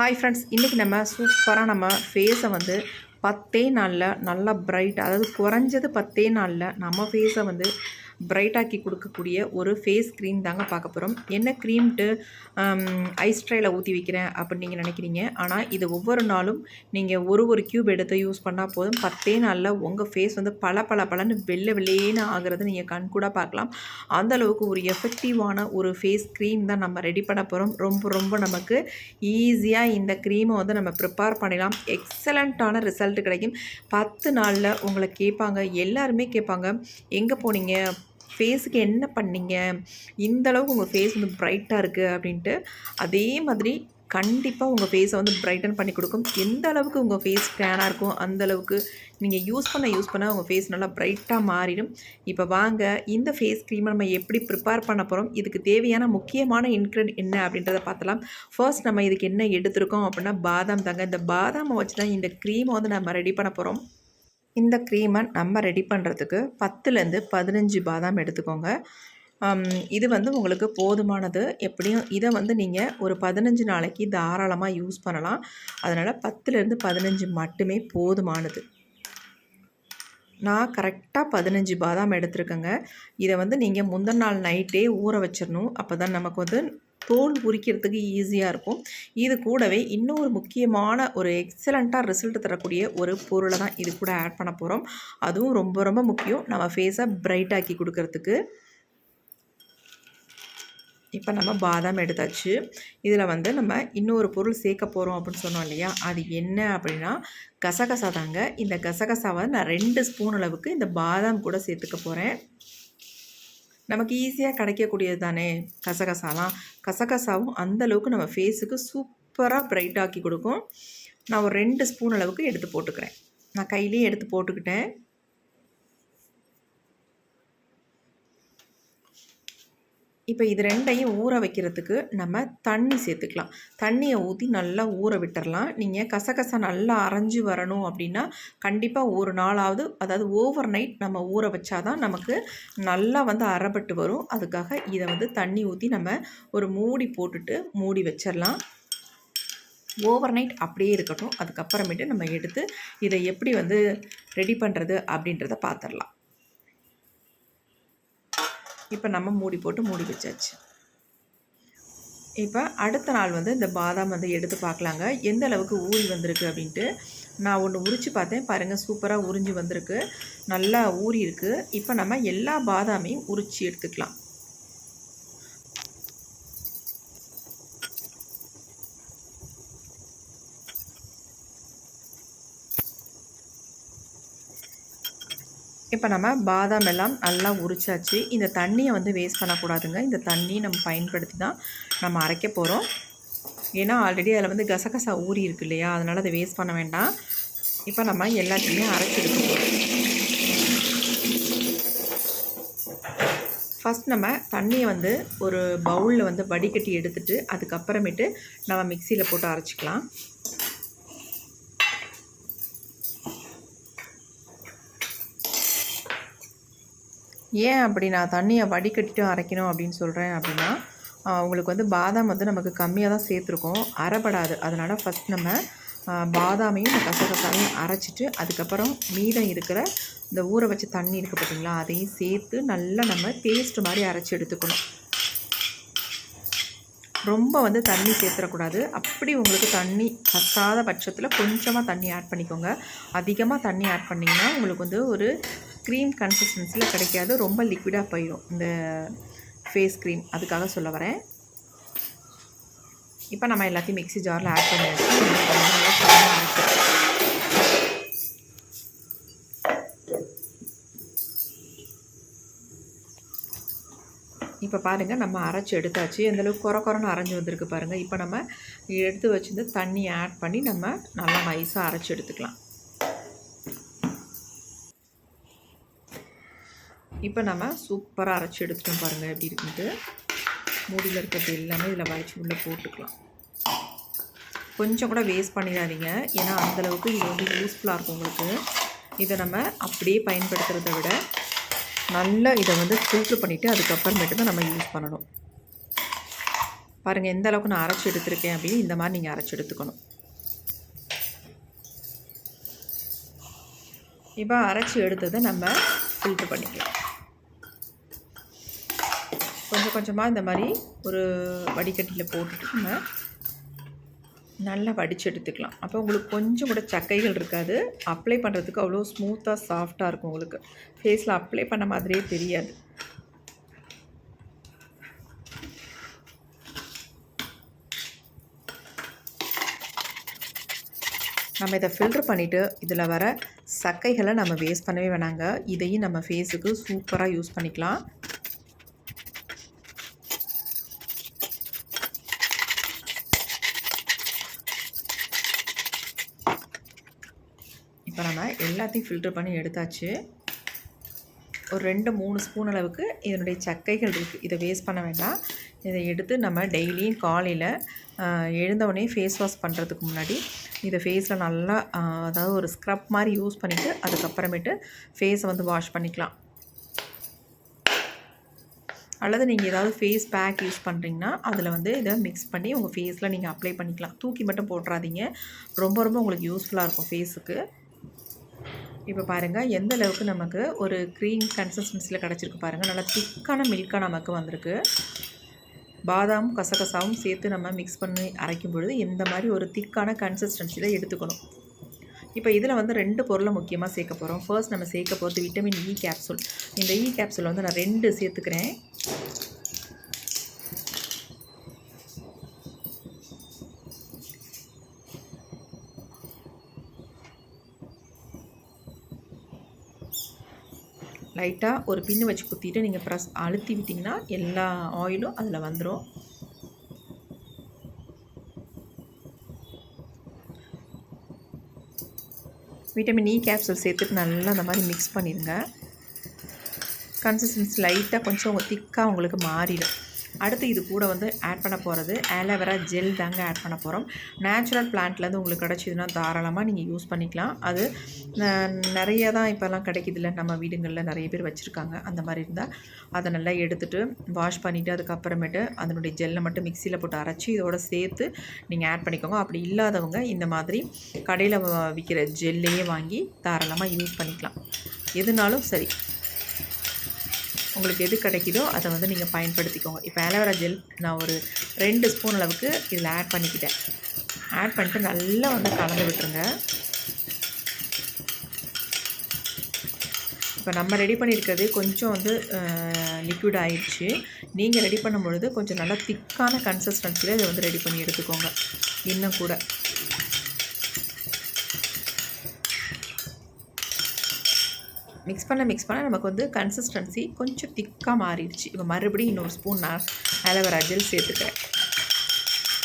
Hi friends இன்றைக்கி நம்ம சூப்பராக நம்ம ஃபேஸை வந்து பத்தே நாளில் நல்லா பிரைட் அதாவது குறைஞ்சது பத்தே நாளில் நம்ம ஃபேஸை வந்து பிரைட்டாக்கி கொடுக்கக்கூடிய ஒரு ஃபேஸ் க்ரீம் தாங்க பார்க்க போகிறோம் என்ன க்ரீம்ட்டு ஐஸ்ட்ரையில் ஊற்றி வைக்கிறேன் அப்படின்னு நீங்கள் நினைக்கிறீங்க. ஆனால் இது ஒவ்வொரு நாளும் நீங்கள் ஒரு ஒரு க்யூப் எடுத்து யூஸ் பண்ணால் போதும். பத்தே நாளில் உங்கள் ஃபேஸ் வந்து பல பல பலன்னு வெள்ளை வெள்ளையேன்னு ஆகிறது நீங்கள் கண் கூட பார்க்கலாம். அந்த அளவுக்கு ஒரு எஃபெக்டிவான ஒரு ஃபேஸ் க்ரீம் தான் நம்ம ரெடி பண்ண போகிறோம் ரொம்ப ரொம்ப நமக்கு ஈஸியாக இந்த க்ரீமை வந்து நம்ம ப்ரிப்பேர் பண்ணிடலாம். எக்ஸலண்ட்டான ரிசல்ட் கிடைக்கும். பத்து நாளில் உங்களை கேட்பாங்க. எல்லாருமே கேட்பாங்க. எங்கே போனீங்க? ஃபேஸுக்கு என்ன பண்ணீங்க? இந்த அளவுக்கு உங்கள் ஃபேஸ் வந்து ப்ரைட்டாக இருக்குது அப்படின்ட்டு அதே மாதிரி கண்டிப்பாக உங்கள் ஃபேஸை வந்து ப்ரைட்டன் பண்ணி கொடுக்கும். எந்த அளவுக்கு உங்கள் ஃபேஸ் டேனாக இருக்கும் அந்த அளவுக்கு நீங்கள் யூஸ் பண்ண யூஸ் பண்ண உங்கள் ஃபேஸ் நல்லா ப்ரைட்டாக மாறிடும். இப்போ வாங்க இந்த ஃபேஸ் க்ரீமை நம்ம எப்படி ப்ரிப்பேர் பண்ண போகிறோம் இதுக்கு தேவையான முக்கியமான இன்க்ரெட் என்ன அப்படின்றத பார்த்தலாம். ஃபர்ஸ்ட் நம்ம இதுக்கு என்ன எடுத்திருக்கோம் அப்படின்னா பாதாம் தாங்க. இந்த பாதாமை வச்சு தான் இந்த க்ரீமை வந்து நம்ம ரெடி பண்ண போகிறோம் இந்த க்ரீமை நம்ம ரெடி பண்ணுறதுக்கு பத்துலேருந்து பதினஞ்சு பாதாம் எடுத்துக்கோங்க. இது வந்து உங்களுக்கு போதுமானது. எப்படியும் இதை வந்து நீங்கள் ஒரு பதினஞ்சு நாளைக்கு தாராளமாக யூஸ் பண்ணலாம். அதனால் பத்துலேருந்து பதினஞ்சு மட்டுமே போதுமானது. நான் கரெக்டாக பதினஞ்சு பாதாம் எடுத்துருக்கேங்க. இதை வந்து நீங்கள் முந்தின நாள் நைட்டே ஊற வச்சிடணும் அப்போ தான் நமக்கு வந்து தோல் உரிக்கிறதுக்கு ஈஸியாக இருக்கும். இது கூடவே இன்னொரு முக்கியமான ஒரு எக்ஸலண்ட்டாக ரிசல்ட் தரக்கூடிய ஒரு பொருளை தான் இது கூட ஆட் பண்ண போகிறோம் அதுவும் ரொம்ப ரொம்ப முக்கியம். நம்ம ஃபேஸை பிரைட் ஆக்கி கொடுக்கறதுக்கு. இப்போ நம்ம பாதாம் எடுத்தாச்சு. இதில் வந்து நம்ம இன்னொரு பொருள் சேர்க்க போகிறோம் அப்படின்னு சொன்னோம் இல்லையா? அது என்ன அப்படின்னா கசகசா தாங்க. இந்த கசகசாவை நான் ரெண்டு ஸ்பூன் அளவுக்கு இந்த பாதாம் கூட சேர்த்துக்க போகிறேன் நமக்கு ஈஸியாக கிடைக்கக்கூடியது தானே கசகசாலாம். கசகசாவும் அந்தளவுக்கு நம்ம ஃபேஸுக்கு சூப்பராக ப்ரைட் ஆக்கி கொடுக்கும். நான் ஒரு ரெண்டு ஸ்பூன் அளவுக்கு எடுத்து போட்டுக்கிறேன். நான் கையிலேயே எடுத்து போட்டுக்கிட்டேன். இப்போ இது ரெண்டையும் ஊற வைக்கிறதுக்கு நம்ம தண்ணி சேர்த்துக்கலாம். தண்ணியை ஊற்றி நல்லா ஊற விட்டுறலாம். நீங்கள் கசகசை நல்லா அரைஞ்சி வரணும் அப்படின்னா கண்டிப்பாக ஒரு நாளாவது அதாவது ஓவர் நைட் நம்ம ஊற வச்சாதான் நமக்கு நல்லா வந்து அரைப்பட்டு வரும். அதுக்காக இதை வந்து தண்ணி ஊற்றி நம்ம ஒரு மூடி போட்டுட்டு மூடி வச்சிடலாம் ஓவர் நைட் அப்படியே இருக்கட்டும். அதுக்கப்புறமேட்டு நம்ம எடுத்து இதை எப்படி வந்து ரெடி பண்ணுறது அப்படின்றத பார்த்துடலாம் இப்போ நம்ம மூடி போட்டு மூடி வச்சாச்சு. இப்போ அடுத்த நாள் வந்து இந்த பாதாம் வந்து எடுத்து பார்க்கலாங்க. எந்த அளவுக்கு ஊறி வந்திருக்கு அப்படின்ட்டு நான் ஒன்று உரித்து பார்த்தேன். பாருங்கள் சூப்பராக உறிஞ்சி வந்திருக்கு. நல்லா ஊறி இருக்குது இப்போ நம்ம எல்லா பாதாமையும் உரித்து எடுத்துக்கலாம். இப்போ நம்ம பாதாம் எல்லாம் நல்லா உரிச்சாச்சு. இந்த தண்ணியை வந்து வேஸ்ட் பண்ணக்கூடாதுங்க. இந்த தண்ணி நம்ம பயன்படுத்தி தான் நம்ம அரைக்க போகிறோம் ஏன்னா ஆல்ரெடி அதில் வந்து கசகசா ஊறி இருக்கு இல்லையா? அதனால் அதை வேஸ்ட் பண்ண வேண்டாம். இப்போ நம்ம எல்லாத்தையுமே அரைச்சிடுக்க போகிறோம் ஃபஸ்ட் நம்ம தண்ணியை வந்து ஒரு பவுலில் வந்து வடிகட்டி எடுத்துகிட்டு அதுக்கப்புறமேட்டு நம்ம மிக்சியில் போட்டு அரைச்சிக்கலாம். ஏன் அப்படி நான் தண்ணியை வடிகட்டிட்டு அரைக்கணும் அப்படின்னு சொல்கிறேன் அப்படின்னா உங்களுக்கு வந்து பாதாம் வந்து நமக்கு கம்மியாக தான் சேர்த்துருக்கோம். அரைப்படாது. அதனால் ஃபஸ்ட் நம்ம பாதாமையும் கசகசாலையும் அரைச்சிட்டு அதுக்கப்புறம் மீதம் இருக்கிற இந்த ஊற வச்ச தண்ணி இருக்குது பார்த்தீங்களா அதையும் சேர்த்து நல்லா நம்ம பேஸ்ட் மாதிரி அரைச்சி எடுத்துக்கணும். ரொம்ப வந்து தண்ணி சேர்த்துடக்கூடாது. அப்படி உங்களுக்கு தண்ணி கத்தாத பட்சத்தில் கொஞ்சமாக தண்ணி ஆட் பண்ணிக்கோங்க. அதிகமாக தண்ணி ஆட் பண்ணிங்கன்னா உங்களுக்கு வந்து ஒரு க்ரீம் கன்சிஸ்டன்சியில் கிடைக்காது ரொம்ப லிக்விடாக போயிடும் இந்த ஃபேஸ் க்ரீம் அதுக்காக சொல்ல வரேன். இப்போ நம்ம எல்லாத்தையும் மிக்ஸி ஜாரில் ஆட் பண்ணியாச்சு இப்போ பாருங்கள் நம்ம அரைச்சி எடுத்தாச்சு. எந்தளவுக்கு குறை குறைன்னு அரைஞ்சி வந்திருக்கு பாருங்கள் இப்போ நம்ம எடுத்து வச்சுருந்து தண்ணி ஆட் பண்ணி நம்ம நல்லா நைஸாக அரைச்சி எடுத்துக்கலாம். இப்போ நம்ம சூப்பராக அரைச்சி எடுத்துட்டோம் பாருங்கள் எப்படி இருக்குன்ட்டு. மூடியில் இருக்கிறது எல்லாமே இதில் வரைச்சி உள்ளே போட்டுக்கலாம். கொஞ்சம் கூட வேஸ்ட் பண்ணிடாதீங்க. ஏன்னா அந்தளவுக்கு இது வந்து யூஸ்ஃபுல்லாக இருக்கும் உங்களுக்கு. இதை நம்ம அப்படியே பயன்படுத்துகிறத விட நல்லா இதை வந்து ஃபில்ட்ரு பண்ணிவிட்டு அதுக்கப்புறமேட்டு தான் நம்ம யூஸ் பண்ணணும். பாருங்கள் எந்த அளவுக்கு நான் அரைச்சி எடுத்திருக்கேன் அப்படின்னு இந்த மாதிரி நீங்கள் அரைச்சி எடுத்துக்கணும். இப்போ அரைச்சி எடுத்ததை நம்ம ஃபில்ட்ரு பண்ணிக்கலாம். கொஞ்சம் கொஞ்சமாக இந்த மாதிரி ஒரு வடிகட்டியில் போட்டுட்டு நம்ம நல்லா வடித்து எடுத்துக்கலாம். அப்போ உங்களுக்கு கொஞ்சம் கூட சக்கைகள் இருக்காது. அப்ளை பண்ணுறதுக்கு அவ்வளோ ஸ்மூத்தாக சாஃப்டாக இருக்கும் உங்களுக்கு. ஃபேஸில் அப்ளை பண்ண மாதிரியே தெரியாது. நம்ம இதை ஃபில்ட்ரு பண்ணிவிட்டு இதில் வர சக்கைகளை நம்ம வேஸ்ட் பண்ணவே வேணாங்க. இதையும் நம்ம ஃபேஸுக்கு சூப்பராக யூஸ் பண்ணிக்கலாம். இப்போ நம்ம எல்லாத்தையும் ஃபில்ட்ரு பண்ணி எடுத்தாச்சு. ஒரு ரெண்டு மூணு ஸ்பூன் அளவுக்கு இதனுடைய சக்கைகள் இருக்குது இதை வேஸ்ட் பண்ண வேண்டாம். இதை எடுத்து நம்ம டெய்லியும் காலையில் எழுந்தவுடனே ஃபேஸ் வாஷ் பண்ணுறதுக்கு முன்னாடி இதை ஃபேஸில் நல்லா அதாவது ஒரு ஸ்க்ரப் மாதிரி யூஸ் பண்ணிவிட்டு அதுக்கப்புறமேட்டு ஃபேஸை வந்து வாஷ் பண்ணிக்கலாம். அல்லது நீங்கள் ஏதாவது ஃபேஸ் பேக் யூஸ் பண்ணுறீங்கன்னா அதில் வந்து இதை மிக்ஸ் பண்ணி உங்கள் ஃபேஸில் நீங்கள் அப்ளை பண்ணிக்கலாம். தூக்கி மட்டும் போட்டுறாதீங்க. ரொம்ப ரொம்ப உங்களுக்கு யூஸ்ஃபுல்லாக இருக்கும் ஃபேஸுக்கு இப்போ பாருங்கள் எந்த அளவுக்கு நமக்கு ஒரு க்ரீம் கன்சிஸ்டன்சியில் கிடச்சிருக்கு பாருங்கள் நல்லா திக்கான மில்காக நமக்கு வந்திருக்கு. பாதாமும் கசகசாவும் சேர்த்து நம்ம மிக்ஸ் பண்ணி அரைக்கும் பொழுது இந்த மாதிரி ஒரு திக்கான கன்சிஸ்டன்சியில் எடுத்துக்கணும். இப்போ இதில் வந்து ரெண்டு பொருளை முக்கியமாக சேர்க்க போகிறோம் ஃபர்ஸ்ட் நம்ம சேர்க்க போகிறது விட்டமின் இ e கேப்சூல் இந்த e இ கேப்சூல் வந்து நான் ரெண்டு சேர்த்துக்கிறேன். லைட்டாக ஒரு பின்னு வச்சு குத்திட்டு நீங்கள் ப்ரெஸ் அழுத்தி விட்டிங்கன்னா எல்லா ஆயிலும் அதில் வந்துடும் விட்டமின் இ கேப்சூல் சேர்த்துட்டு நல்லா அந்த மாதிரி மிக்ஸ் பண்ணிடுங்க கன்சிஸ்டன்சி லைட்டாக கொஞ்சம் திக்காக உங்களுக்கு மாறிடும். அடுத்து இது கூட வந்து ஆட் பண்ண போகிறது ஆலோவேரா ஜெல் தாங்க ஆட் பண்ண போகிறோம் நேச்சுரல் பிளான்ட்லேருந்து உங்களுக்கு கிடச்சிதுன்னா தாராளமாக நீங்கள் யூஸ் பண்ணிக்கலாம். அது நிறைய தான் இப்போல்லாம் கிடைக்கிதில்ல நம்ம வீடுங்களில் நிறைய பேர் வச்சுருக்காங்க. அந்த மாதிரி இருந்தால் அதை நல்லா எடுத்துகிட்டு வாஷ் பண்ணிவிட்டு அதுக்கப்புறமேட்டு அதனுடைய ஜெல்லை மட்டும் மிக்சியில் போட்டு அரைச்சி இதோட சேர்த்து நீங்கள் ஆட் பண்ணிக்கோங்க. அப்படி இல்லாதவங்க இந்த மாதிரி கடையில் விற்கிற ஜெல்லையே வாங்கி தாராளமாக யூஸ் பண்ணிக்கலாம். எதுனாலும் சரி. உங்களுக்கு எது கிடைக்குதோ அதை வந்து நீங்கள் பயன்படுத்திக்கோங்க. இப்போ ஆலோவேரா ஜெல் நான் ஒரு ரெண்டு ஸ்பூன் அளவுக்கு இதில் ஆட் பண்ணிக்கிட்டேன். ஆட் பண்ணிட்டு நல்லா வந்து கலந்து விட்டுருங்க. இப்போ நம்ம ரெடி பண்ணியிருக்கிறது கொஞ்சம் வந்து லிக்விட் ஆயிடுச்சு. நீங்கள் ரெடி பண்ணும் பொழுது கொஞ்சம் நல்லா திக்கான கன்சிஸ்டன்சியில் இதை வந்து ரெடி பண்ணி எடுத்துக்கோங்க. இன்னும் கூட. மிக்ஸ் பண்ண மிக்ஸ் பண்ண நமக்கு வந்து கன்சிஸ்டன்சி கொஞ்சம் திக்காக மாறிடுச்சு. இப்போ மறுபடியும் இன்னொரு ஸ்பூன் நான் ஆலோவேரா ஜெல் சேர்த்துக்கிறேன்.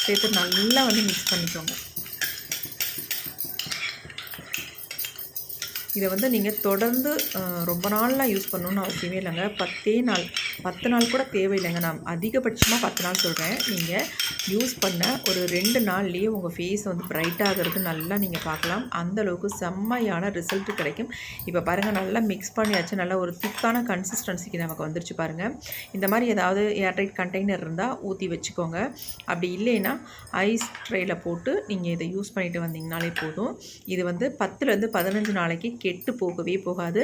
சேர்த்து நல்லா வந்து மிக்ஸ் பண்ணிக்கோங்க. இதை வந்து நீங்கள் தொடர்ந்து ரொம்ப நாள்லாம் யூஸ் பண்ணணுன்னு அவசியமே இல்லைங்க. பத்தே நாள் பத்து நாள் கூட தேவையில்லைங்க. நான் அதிகபட்சமாக பத்து நாள் சொல்கிறேன் நீங்கள் யூஸ் பண்ண ஒரு ரெண்டு நாள்லேயே உங்கள் ஃபேஸ் வந்து பிரைட் ஆகிறது நல்லா நீங்கள் பார்க்கலாம். அந்தளவுக்கு செம்மையான ரிசல்ட் கிடைக்கும். இப்போ பாருங்கள் நல்லா மிக்ஸ் பண்ணியாச்சு. நல்லா ஒரு திக்கான கன்சிஸ்டன்சிக்கு நமக்கு வந்துருச்சு பாருங்கள் இந்த மாதிரி ஏதாவது ஏர்டைட் கண்டெய்னர் இருந்தால் ஊற்றி வச்சுக்கோங்க. அப்படி இல்லைன்னா ஐஸ் ட்ரேயில் போட்டு நீங்கள் இதை யூஸ் பண்ணிட்டு வந்தீங்கனாலே போதும். இது வந்து பத்துலேருந்து பதினஞ்சு நாளைக்கு கெட்டு போகவே போகாது.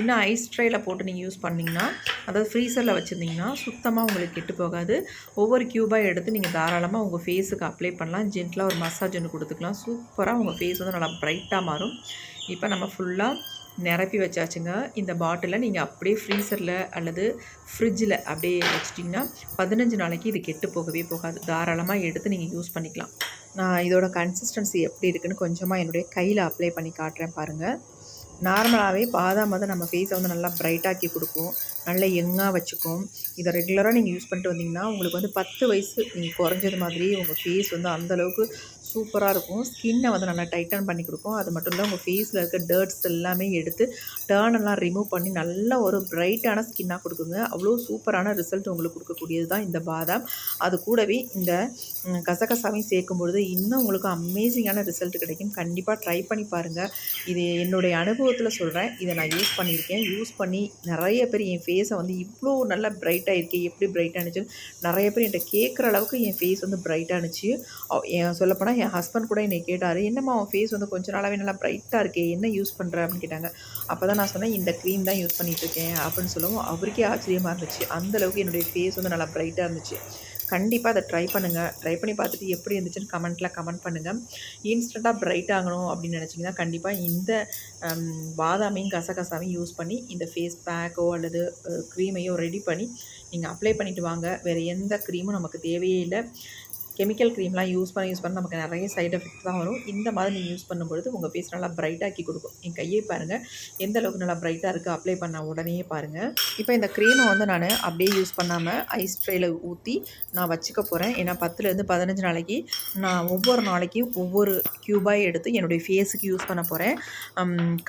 இன்னும் ஐஸ் ட்ரேயில் போட்டு நீங்கள் யூஸ் பண்ணிங்கன்னா அதாவது ஃப்ரீசரில் வச்சுருந்தீங்கன்னா சுத்தமாக உங்களுக்கு கெட்டு போகாது. ஒவ்வொரு க்யூபாக எடுத்து நீங்கள் தாராளமாக உங்கள் ஃபேஸுக்கு அப்ளை பண்ணலாம். ஜென்டலாக ஒரு மசாஜ் ஒன்று கொடுத்துக்கலாம். சூப்பராக உங்கள் ஃபேஸ் வந்து நல்லா ப்ரைட்டாக மாறும். இப்போ நம்ம ஃபுல்லாக நிரப்பி வச்சாச்சுங்க. இந்த பாட்டிலை நீங்கள் அப்படியே ஃப்ரீசரில் அல்லது ஃப்ரிட்ஜில் அப்படியே வச்சிட்டிங்கன்னா பதினஞ்சு நாளைக்கு இது கெட்டு போகவே போகாது. தாராளமாக எடுத்து நீங்கள் யூஸ் பண்ணிக்கலாம். நான் இதோட கன்சிஸ்டன்சி எப்படி இருக்குன்னு கொஞ்சமாக என்னுடைய கையில் அப்ளை பண்ணி காட்டுறேன் பாருங்கள் நார்மலாகவே பாதாம் வந்து நம்ம ஃபேஸை வந்து நல்லா ப்ரைட்டாக்கி கொடுக்கும். நல்லா யங்காக வச்சுக்கும். இதை ரெகுலராக நீங்கள் யூஸ் பண்ணிட்டு வந்தீங்கன்னா உங்களுக்கு வந்து பத்து வயசு நீங்கள் குறைஞ்சது மாதிரி உங்கள் ஃபேஸ் வந்து அந்தளவுக்கு சூப்பராக இருக்கும். ஸ்கின்னை வந்து நல்லா டைட்டன் பண்ணி கொடுக்கும். அது மட்டும் இல்லை உங்கள் ஃபேஸில் இருக்க டர்ட்ஸ் எல்லாமே எடுத்து டேர்ன் எல்லாம் ரிமூவ் பண்ணி நல்ல ஒரு பிரைட்டான ஸ்கின்னாக கொடுக்குங்க. அவ்வளோ சூப்பரான ரிசல்ட் உங்களுக்கு கொடுக்கக்கூடியது தான் இந்த பாதாம். அது கூடவே இந்த கசகசாவையும் சேர்க்கும் பொழுது இன்னும் உங்களுக்கு அமேசிங்கான ரிசல்ட் கிடைக்கும். கண்டிப்பாக ட்ரை பண்ணி பாருங்கள் இது என்னுடைய அனுபவத்தில் சொல்கிறேன் இதை நான் யூஸ் பண்ணியிருக்கேன். யூஸ் பண்ணி நிறைய பேர் என் ஃபேஸை வந்து இவ்வளோ நல்லா பிரைட்டாக இருக்கே. எப்படி பிரைட்டானுச்சு நிறைய பேர் என்கிட்ட கேட்குற அளவுக்கு என் ஃபேஸ் வந்து பிரைட்டானுச்சு என் சொல்லப்போனால் என் ஹஸ்பண்ட் கூட என்னை கேட்டார் என்னம்மா அவன் ஃபேஸ் வந்து கொஞ்ச நாளாகவே நல்லா ப்ரைட்டாக இருக்கே என்ன யூஸ் பண்ணுற அப்படின்னு கேட்டாங்க. அப்போ தான் நான் சொன்னேன் இந்த க்ரீம் தான் யூஸ் பண்ணிகிட்ருக்கேன் இருக்கேன் அப்படின்னு சொல்லவும் அவருக்கே ஆச்சரியமாக இருந்துச்சு. அந்த அளவுக்கு என்னுடைய ஃபேஸ் வந்து நல்லா ப்ரைட்டாக இருந்துச்சு. கண்டிப்பாக அதை ட்ரை பண்ணுங்கள் ட்ரை பண்ணி பார்த்துட்டு எப்படி இருந்துச்சுன்னு கமெண்ட்டில் கமெண்ட் பண்ணுங்கள் இன்ஸ்டண்ட்டாக பிரைட் ஆகணும் அப்படின்னு நினச்சிங்கன்னா கண்டிப்பாக இந்த பாதாமையும் கசகசாவையும் யூஸ் பண்ணி இந்த ஃபேஸ் பேக்கோ அல்லது க்ரீமையோ ரெடி பண்ணி நீங்கள் அப்ளை பண்ணிவிட்டு வாங்க. வேறு எந்த க்ரீமும் நமக்கு தேவையே இல்லை. கெமிக்கல் க்ரீம்லாம் யூஸ் பண்ண யூஸ் பண்ண நமக்கு நிறைய சைடு எஃபெக்ட் தான் வரும். இந்த மாதிரி நீங்கள் யூஸ் பண்ணும்பொழுது உங்கள் ஃபேஸ் நல்லா பிரைட்டாக்கி கொடுக்கும். என் கையை பாருங்கள் எந்த அளவுக்கு நல்லா பிரைட்டாக இருக்குது அப்ளை பண்ண உடனே பாருங்கள் இப்போ இந்த க்ரீமை வந்து நான் அப்படியே யூஸ் பண்ணாமல் ஐஸ் ட்ரேயில் ஊற்றி நான் வச்சுக்க போகிறேன் ஏன்னா பத்துலேருந்து பதினஞ்சு நாளைக்கு நான் ஒவ்வொரு நாளைக்கும் ஒவ்வொரு க்யூபாக எடுத்து என்னுடைய ஃபேஸுக்கு யூஸ் பண்ண போகிறேன்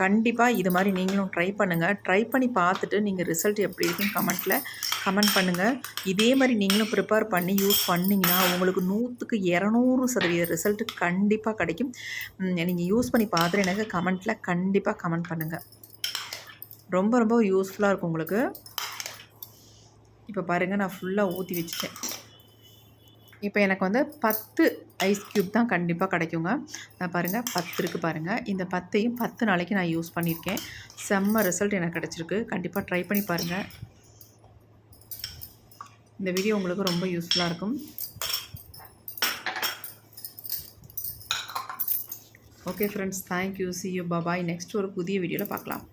கண்டிப்பாக இது மாதிரி நீங்களும் ட்ரை பண்ணுங்கள் ட்ரை பண்ணி பார்த்துட்டு நீங்கள் ரிசல்ட் எப்படி இருக்குன்னு கமெண்ட்டில் கமெண்ட் பண்ணுங்கள் இதே மாதிரி நீங்களும் ப்ரிப்பேர் பண்ணி யூஸ் பண்ணிங்கன்னா உங்களுக்கு நூற்றுக்கு இரநூறு சதவீத ரிசல்ட் கண்டிப்பாக கிடைக்கும். நீங்கள் யூஸ் பண்ணி பார்த்துட்டு எனக்கு கமெண்ட்டில் கண்டிப்பாக கமெண்ட் பண்ணுங்கள் ரொம்ப ரொம்ப யூஸ்ஃபுல்லாக இருக்கும் உங்களுக்கு. இப்போ பாருங்கள் நான் ஃபுல்லாக ஊற்றி வச்சுட்டேன். இப்போ எனக்கு வந்து பத்து ஐஸ் க்யூப் தான் கண்டிப்பாக கிடைக்குங்க. நான் பாருங்கள் பத்து இருக்குது பாருங்கள் இந்த பத்தையும் பத்து நாளைக்கு நான் யூஸ் பண்ணியிருக்கேன். செம்ம ரிசல்ட் எனக்கு கிடச்சிருக்கு. கண்டிப்பாக ட்ரை பண்ணி பாருங்கள் இந்த வீடியோ உங்களுக்கு ரொம்ப யூஸ்ஃபுல்லாக இருக்கும். Okay friends thank you see you bye bye next ஒரு புதிய வீடியோவில் பார்க்கலாம்.